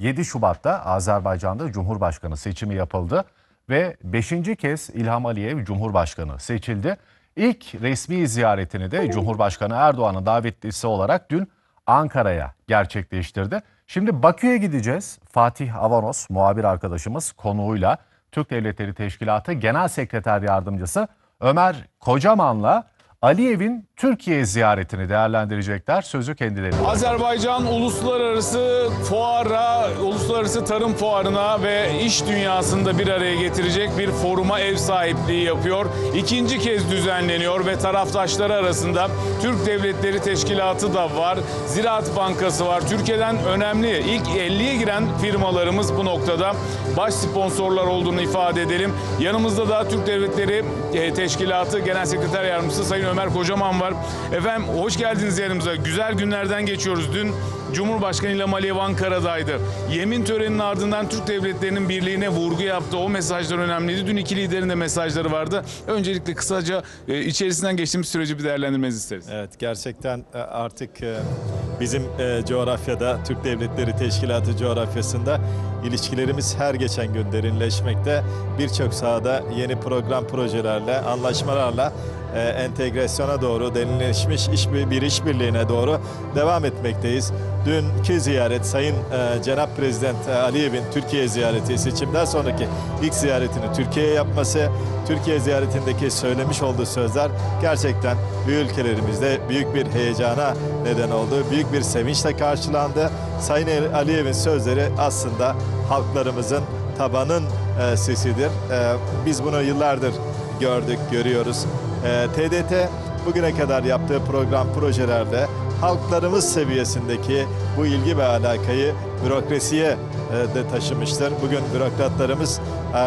7 Şubat'ta Azerbaycan'da Cumhurbaşkanı seçimi yapıldı ve 5. kez İlham Aliyev Cumhurbaşkanı seçildi. İlk resmi ziyaretini de Cumhurbaşkanı Erdoğan'ın davetlisi olarak dün Ankara'ya gerçekleştirdi. Şimdi Bakü'ye gideceğiz. Fatih Avanos muhabir arkadaşımız konuğuyla Türk Devletleri Teşkilatı Genel Sekreter Yardımcısı Ömer Kocaman'la Aliyev'in Türkiye ziyaretini değerlendirecekler. Sözü kendilerine. Azerbaycan uluslararası fuara, uluslararası tarım fuarına ve iş dünyasında bir araya getirecek bir foruma ev sahipliği yapıyor. İkinci kez düzenleniyor ve taraftaşları arasında Türk Devletleri Teşkilatı da var. Ziraat Bankası var. Türkiye'den önemli ilk 50'ye giren firmalarımız bu noktada baş sponsorlar olduğunu ifade edelim. Yanımızda da Türk Devletleri e, Teşkilatı Genel Sekreter Yardımcısı Sayın Ömer Kocaman var. Efendim hoş geldiniz yanımıza. Güzel günlerden geçiyoruz. Dün Cumhurbaşkanı İlham Aliyev Ankara'daydı. Yemin töreninin ardından Türk devletlerinin birliğine vurgu yaptı. O mesajlar önemliydi. Dün iki liderin de mesajları vardı. Öncelikle kısaca e, içerisinden geçtiğimiz süreci bir değerlendirmenizi isteriz. Evet gerçekten e, artık e, bizim coğrafyada Türk Devletleri Teşkilatı coğrafyasında ilişkilerimiz her geçen gün derinleşmekte. Birçok sahada yeni program projelerle, anlaşmalarla e, entegrasyona doğru derinleşmiş iş, bir işbirliğine doğru devam etmekteyiz. Dünkü ziyaret Sayın e, Cenap Prezident Aliyev'in Türkiye ziyareti seçimden sonraki ilk ziyaretini Türkiye'ye yapması, Türkiye ziyaretindeki söylemiş olduğu sözler gerçekten bir ülkelerimizde büyük bir heyecana neden oldu. Büyük bir sevinçle karşılandı. Sayın Aliyev'in sözleri aslında halklarımızın tabanın e, sesidir. E, biz bunu yıllardır gördük, görüyoruz. TDT bugüne kadar yaptığı program projelerde halklarımız seviyesindeki bu ilgi ve alakayı bürokrasiye e, de taşımıştır. Bugün bürokratlarımız e,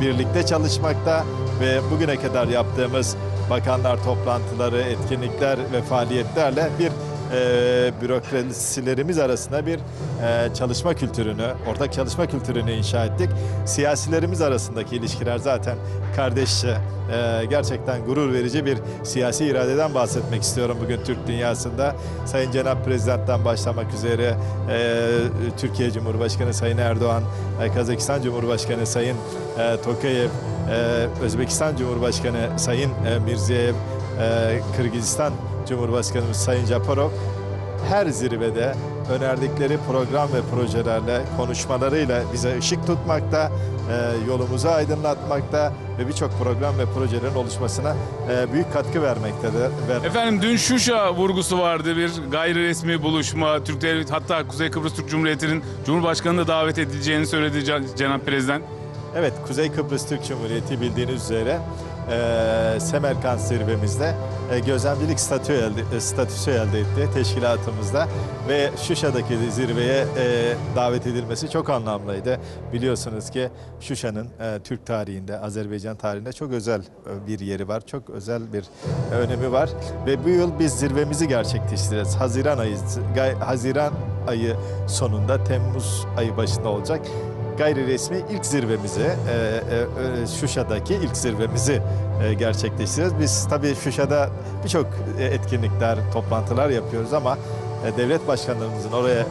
birlikte çalışmakta ve bugüne kadar yaptığımız bakanlar toplantıları, etkinlikler ve faaliyetlerle bir e, bürokrasilerimiz arasında bir e, çalışma kültürünü, ortak çalışma kültürünü inşa ettik. Siyasilerimiz arasındaki ilişkiler zaten kardeşçe, e, gerçekten gurur verici bir siyasi iradeden bahsetmek istiyorum bugün Türk dünyasında. Sayın Cenap Prezident'ten başlamak üzere e, Türkiye Cumhurbaşkanı Sayın Erdoğan, e, Kazakistan Cumhurbaşkanı Sayın e, Tokayev, e, Özbekistan Cumhurbaşkanı Sayın e, Mirziyoyev, e, Kırgızistan Cumhurbaşkanımız Sayın Japarov her zirvede önerdikleri program ve projelerle, konuşmalarıyla bize ışık tutmakta, e, yolumuzu aydınlatmakta ve birçok program ve projelerin oluşmasına e, büyük katkı vermektedir. Ver- Efendim dün Şuşa vurgusu vardı. Bir gayri resmi buluşma. Türk Devleti hatta Kuzey Kıbrıs Türk Cumhuriyeti'nin Cumhurbaşkanı da davet edileceğini söyledi Cenap Prezident. Evet, Kuzey Kıbrıs Türk Cumhuriyeti bildiğiniz üzere e, Semerkant zirvemizde e, gözlemcilik statü elde, statüsü elde etti teşkilatımızda ve Şuşa'daki zirveye e, davet edilmesi çok anlamlıydı. Biliyorsunuz ki Şuşa'nın e, Türk tarihinde, Azerbaycan tarihinde çok özel bir yeri var, çok özel bir önemi var ve bu yıl biz zirvemizi gerçekleştireceğiz. Haziran ayı, Haziran ayı sonunda Temmuz ayı başında olacak gayri resmi ilk zirvemizi, e, e, e, Şuşa'daki ilk zirvemizi e, gerçekleştireceğiz. Biz tabii Şuşa'da birçok e, etkinlikler, toplantılar yapıyoruz ama e, devlet başkanlarımızın oraya e,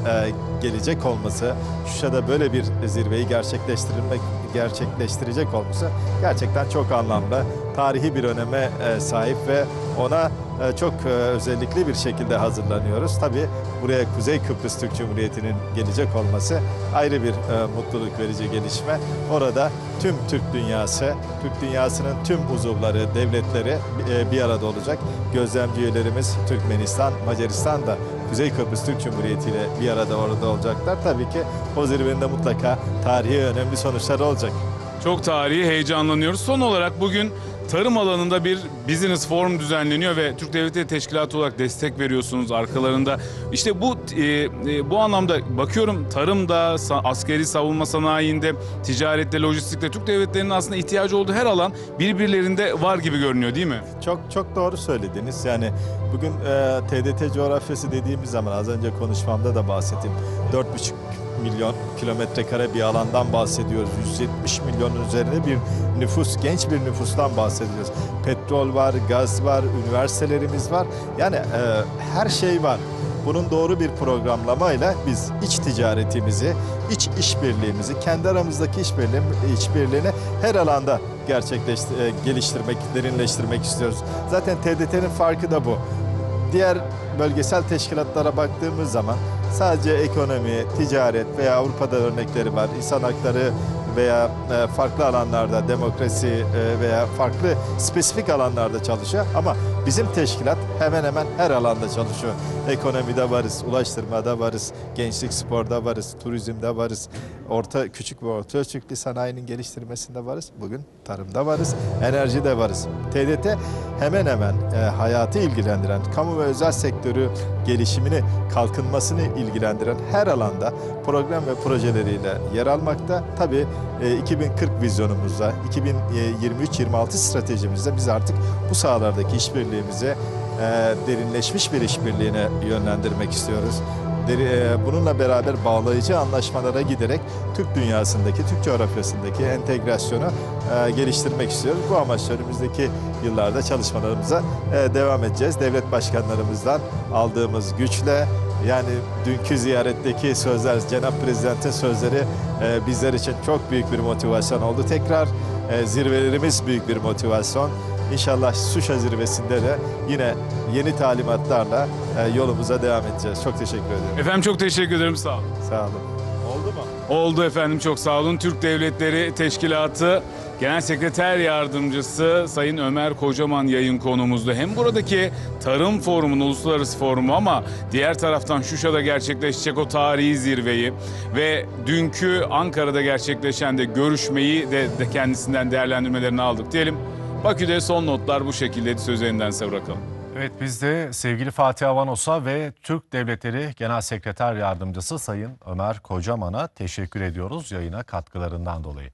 gelecek olması, Şuşa'da böyle bir zirveyi gerçekleştirmek gerçekleştirecek olması gerçekten çok anlamlı. Tarihi bir öneme e, sahip ve ona çok e, özellikli bir şekilde hazırlanıyoruz. Tabii buraya Kuzey Kıbrıs Türk Cumhuriyeti'nin gelecek olması ayrı bir e, mutluluk verici gelişme. Orada tüm Türk dünyası, Türk dünyasının tüm uzuvları, devletleri e, bir arada olacak. Gözlemci üyelerimiz Türkmenistan, Macaristan da Kuzey Kıbrıs Türk Cumhuriyeti ile bir arada orada olacaklar. Tabii ki o zirvenin mutlaka tarihi önemli sonuçları olacak. Çok tarihi heyecanlanıyoruz. Son olarak bugün tarım alanında bir business forum düzenleniyor ve Türk Devletleri Teşkilatı olarak destek veriyorsunuz arkalarında. İşte bu e, e, bu anlamda bakıyorum tarımda, askeri savunma sanayinde, ticarette, lojistikte Türk devletlerinin aslında ihtiyacı olduğu her alan birbirlerinde var gibi görünüyor değil mi? Çok çok doğru söylediniz. Yani bugün e, TDT coğrafyası dediğimiz zaman az önce konuşmamda da bahsettim. 4,5 milyon kilometre kare bir alandan bahsediyoruz. 170 milyonun üzerinde bir nüfus, genç bir nüfustan bahsediyoruz. Petrol var, gaz var, üniversitelerimiz var. Yani e, her şey var. Bunun doğru bir programlamayla biz iç ticaretimizi, iç işbirliğimizi, kendi aramızdaki işbirliği, işbirliğini her alanda gerçekleştir, e, geliştirmek, derinleştirmek istiyoruz. Zaten TDT'nin farkı da bu. Diğer bölgesel teşkilatlara baktığımız zaman sadece ekonomi, ticaret veya Avrupa'da örnekleri var. İnsan hakları veya e, farklı alanlarda demokrasi e, veya farklı spesifik alanlarda çalışıyor ama bizim teşkilat hemen hemen her alanda çalışıyor. Ekonomide varız, ulaştırmada varız, gençlik sporda varız, turizmde varız, orta küçük ve orta ölçekli sanayinin geliştirmesinde varız. Bugün tarımda varız, enerjide varız. TDT hemen hemen e, hayatı ilgilendiren, kamu ve özel sektörü gelişimini, kalkınmasını ilgilendiren her alanda program ve projeleriyle yer almakta. Tabii e, 2040 vizyonumuzda, 2023-26 stratejimizde biz artık bu sahalardaki işbirliğimizi e, derinleşmiş bir işbirliğine yönlendirmek istiyoruz. Deri- e, Bununla beraber bağlayıcı anlaşmalara giderek Türk dünyasındaki, Türk coğrafyasındaki entegrasyonu e, geliştirmek istiyoruz. Bu amaçla önümüzdeki yıllarda çalışmalarımıza e, devam edeceğiz. Devlet başkanlarımızdan aldığımız güçle yani dünkü ziyaretteki sözler, Cenap Prezident'in sözleri e, bizler için çok büyük bir motivasyon oldu. Tekrar e, zirvelerimiz büyük bir motivasyon. İnşallah Suşa zirvesinde de yine yeni talimatlarla e, yolumuza devam edeceğiz. Çok teşekkür ederim. Efendim çok teşekkür ederim sağ olun. Sağ olun. Oldu mu? Oldu efendim çok sağ olun. Türk Devletleri Teşkilatı Genel Sekreter Yardımcısı Sayın Ömer Kocaman yayın konumuzdu. Hem buradaki Tarım Forumu'nun uluslararası forumu ama diğer taraftan Şuşa'da gerçekleşecek o tarihi zirveyi ve dünkü Ankara'da gerçekleşen de görüşmeyi de, de kendisinden değerlendirmelerini aldık diyelim. Bakü'de son notlar bu şekildeydi söz elinden size bırakalım. Evet biz de sevgili Fatih Avanos'a ve Türk Devletleri Genel Sekreter Yardımcısı Sayın Ömer Kocaman'a teşekkür ediyoruz yayına katkılarından dolayı.